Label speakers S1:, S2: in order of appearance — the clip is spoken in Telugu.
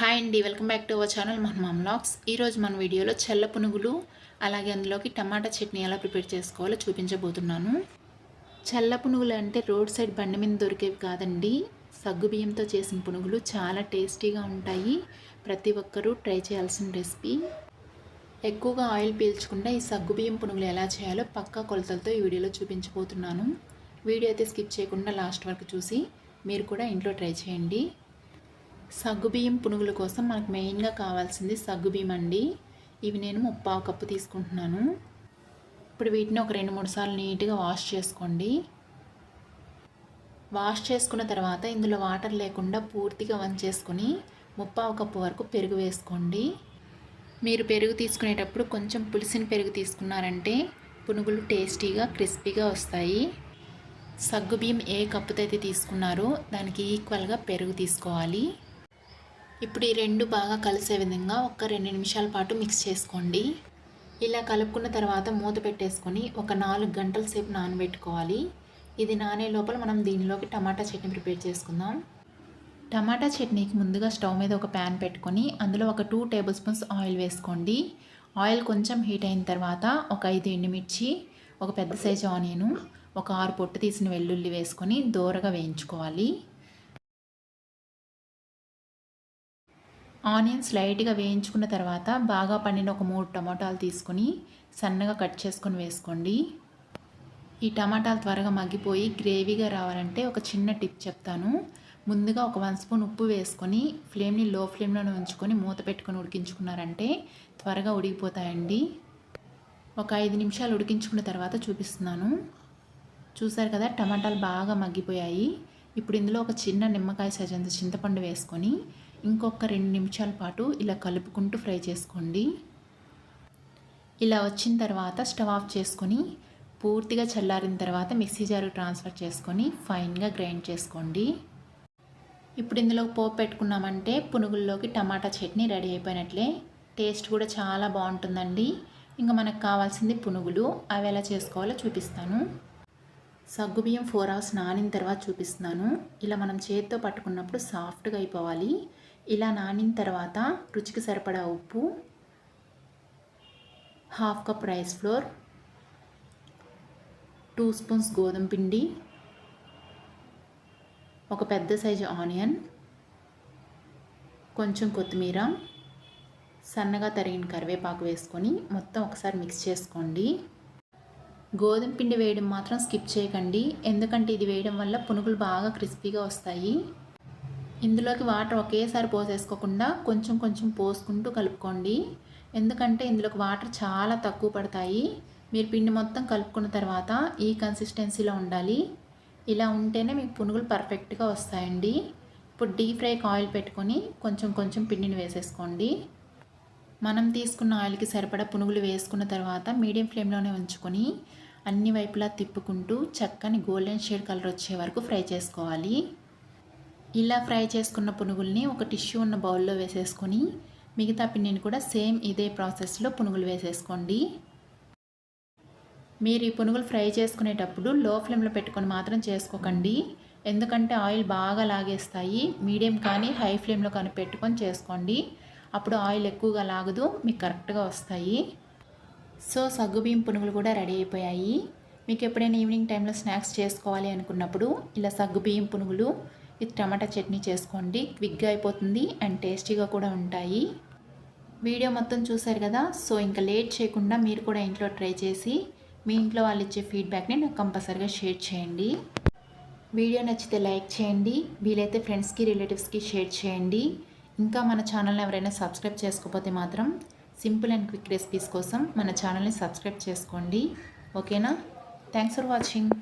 S1: హాయ్ అండి welcome back to our channel మన మమ్లాగ్స్ ఈరోజు మన వీడియోలో చెల్ల పునుగులు అలాగే అందులోకి టమాటా చట్నీ ఎలా ప్రిపేర్ చేసుకోవాలో చూపించబోతున్నాను. చల్ల పునుగులు అంటే రోడ్ సైడ్ బండి మీద దొరికేవి కాదండి. సగ్గుబియ్యంతో చేసిన పునుగులు చాలా టేస్టీగా ఉంటాయి. ప్రతి ఒక్కరూ ట్రై చేయాల్సిన రెసిపీ. ఎక్కువగా ఆయిల్ పీల్చకుండా ఈ సగ్గుబియ్యం పునుగులు ఎలా చేయాలో పక్కా కొలతలతో ఈ వీడియోలో చూపించబోతున్నాను. వీడియో అయితే స్కిప్ చేయకుండా లాస్ట్ వరకు చూసి మీరు కూడా ఇంట్లో ట్రై చేయండి. సగ్గుబియ్యం పునుగుల కోసం మనకు మెయిన్గా కావాల్సింది సగ్గుబియ్యం అండి. ఇవి నేను ముప్పావు కప్పు తీసుకుంటున్నాను. ఇప్పుడు వీటిని ఒక రెండు మూడు సార్లు నీట్గా వాష్ చేసుకోండి. వాష్ చేసుకున్న తర్వాత ఇందులో వాటర్ లేకుండా పూర్తిగా వంచేసుకొని ముప్పావు కప్పు వరకు పెరుగు వేసుకోండి. మీరు పెరుగు తీసుకునేటప్పుడు కొంచెం పులిసిన పెరుగు తీసుకున్నారంటే పునుగులు టేస్టీగా క్రిస్పీగా వస్తాయి. సగ్గుబియ్యం ఏ కప్పుతో అయితే తీసుకున్నారో దానికి ఈక్వల్గా పెరుగు తీసుకోవాలి. ఇప్పుడు ఈ రెండు బాగా కలిసే విధంగా ఒక రెండు నిమిషాల పాటు మిక్స్ చేసుకోండి. ఇలా కలుపుకున్న తర్వాత మూత పెట్టేసుకొని ఒక నాలుగు గంటల సేపు నానబెట్టుకోవాలి. ఇది నానే లోపల మనం దీనిలోకి టమాటా చట్నీ ప్రిపేర్ చేసుకుందాం. టమాటా చట్నీకి ముందుగా స్టవ్ మీద ఒక ప్యాన్ పెట్టుకొని అందులో ఒక టూ టేబుల్ స్పూన్స్ ఆయిల్ వేసుకోండి. ఆయిల్ కొంచెం హీట్ అయిన తర్వాత ఒక ఐదు ఎండుమిర్చి ఒక పెద్ద సైజు ఆనియను ఒక ఆరు పొట్టు తీసిన వెల్లుల్లి వేసుకొని దోరగా వేయించుకోవాలి. ఆనియన్స్ లైట్గా వేయించుకున్న తర్వాత బాగా పండిన ఒక మూడు టమాటాలు తీసుకొని సన్నగా కట్ చేసుకొని వేసుకోండి. ఈ టమాటాలు త్వరగా మగ్గిపోయి గ్రేవీగా రావాలంటే ఒక చిన్న టిప్ చెప్తాను. ముందుగా ఒక వన్ స్పూన్ ఉప్పు వేసుకొని ఫ్లేమ్ని లో ఫ్లేమ్లోనే ఉంచుకొని మూత పెట్టుకొని ఉడికించుకున్నారంటే త్వరగా ఉడికిపోతాయండి. ఒక ఐదు నిమిషాలు ఉడికించుకున్న తర్వాత చూపిస్తున్నాను. చూసారు కదా టమాటాలు బాగా మగ్గిపోయాయి. ఇప్పుడు ఇందులో ఒక చిన్న నిమ్మకాయ సజంత చింతపండు వేసుకొని ఇంకొక రెండు నిమిషాల పాటు ఇలా కలుపుకుంటూ ఫ్రై చేసుకోండి. ఇలా వచ్చిన తర్వాత స్టవ్ ఆఫ్ చేసుకొని పూర్తిగా చల్లారిన తర్వాత మిక్సీ జారు ట్రాన్స్ఫర్ చేసుకొని ఫైన్గా గ్రైండ్ చేసుకోండి. ఇప్పుడు ఇందులో పోపు పెట్టుకున్నామంటే పునుగుల్లోకి టమాటా చట్నీ రెడీ అయిపోయినట్లే. టేస్ట్ కూడా చాలా బాగుంటుందండి. ఇంకా మనకు కావాల్సింది పునుగులు. అవి ఎలా చేసుకోవాలో చూపిస్తాను. సగ్గుబియ్యం ఫోర్ అవర్స్ నానిన తర్వాత చూపిస్తున్నాను. ఇలా మనం చేతితో పట్టుకున్నప్పుడు సాఫ్ట్గా అయిపోవాలి. ఇలా నానిన తర్వాత రుచికి సరిపడా ఉప్పు half cup rice flour two spoons గోధుమ పిండి ఒక పెద్ద సైజు ఆనియన్ కొంచెం కొత్తిమీర సన్నగా తరిగిన కరివేపాకు వేసుకొని మొత్తం ఒకసారి మిక్స్ చేసుకోండి. గోధుమ పిండి వేయడం మాత్రం స్కిప్ చేయకండి. ఎందుకంటే ఇది వేయడం వల్ల పునుగులు బాగా క్రిస్పీగా వస్తాయి. ఇందులోకి వాటర్ ఒకేసారి పోసేసుకోకుండా కొంచెం కొంచెం పోసుకుంటూ కలుపుకోండి. ఎందుకంటే ఇందులోకి వాటర్ చాలా తక్కువ పడతాయి. మీరు పిండి మొత్తం కలుపుకున్న తర్వాత ఈ కన్సిస్టెన్సీలో ఉండాలి. ఇలా ఉంటేనే మీకు పునుగులు పర్ఫెక్ట్గా వస్తాయండి. ఇప్పుడు డీప్ ఫ్రైకి ఆయిల్ పెట్టుకొని కొంచెం కొంచెం పిండిని వేసేసుకోండి. మనం తీసుకున్న ఆయిల్కి సరిపడా పునుగులు వేసుకున్న తర్వాత మీడియం ఫ్లేమ్లోనే ఉంచుకొని అన్ని వైపులా తిప్పుకుంటూ చక్కని గోల్డెన్ షేడ్ కలర్ వచ్చే వరకు ఫ్రై చేసుకోవాలి. ఇలా ఫ్రై చేసుకున్న పునుగుల్ని ఒక టిష్యూ ఉన్న బౌల్లో వేసేసుకొని మిగతా పిండిని కూడా సేమ్ ఇదే ప్రాసెస్లో పునుగులు వేసేసుకోండి. మీరు ఈ పునుగులు ఫ్రై చేసుకునేటప్పుడు లో ఫ్లేమ్లో పెట్టుకొని మాత్రం చేసుకోకండి. ఎందుకంటే ఆయిల్ బాగా లాగేస్తాయి. మీడియం కానీ హై ఫ్లేమ్లో కానీ పెట్టుకొని చేసుకోండి. అప్పుడు ఆయిల్ ఎక్కువగా లాగదు మీకు కరెక్ట్గా వస్తాయి. సో సగ్గుబియ్యం పునుగులు కూడా రెడీ అయిపోయాయి. మీకు ఎప్పుడైనా ఈవినింగ్ టైంలో స్నాక్స్ చేసుకోవాలి అనుకున్నప్పుడు ఇలా సగ్గుబియ్యం పునుగులు ఇది టమాటా చట్నీ చేసుకోండి. క్విక్గా అయిపోతుంది అండ్ టేస్టీగా కూడా ఉంటాయి. వీడియో మొత్తం చూసారు కదా? సో ఇంకా లేట్ చేయకుండా మీరు కూడా ఇంట్లో ట్రై చేసి మీ ఇంట్లో వాళ్ళు ఇచ్చే ఫీడ్బ్యాక్ని నాకు కంపల్సరిగా షేర్ చేయండి. వీడియో నచ్చితే లైక్ చేయండి. వీలైతే ఫ్రెండ్స్కి రిలేటివ్స్కి షేర్ చేయండి. ఇంకా మన ఛానల్ని ఎవరైనా సబ్స్క్రైబ్ చేసుకోకపోతే మాత్రం సింపుల్ అండ్ క్విక్ రెసిపీస్ కోసం మన ఛానల్ని సబ్స్క్రైబ్ చేసుకోండి. ఓకేనా? Thanks for watching.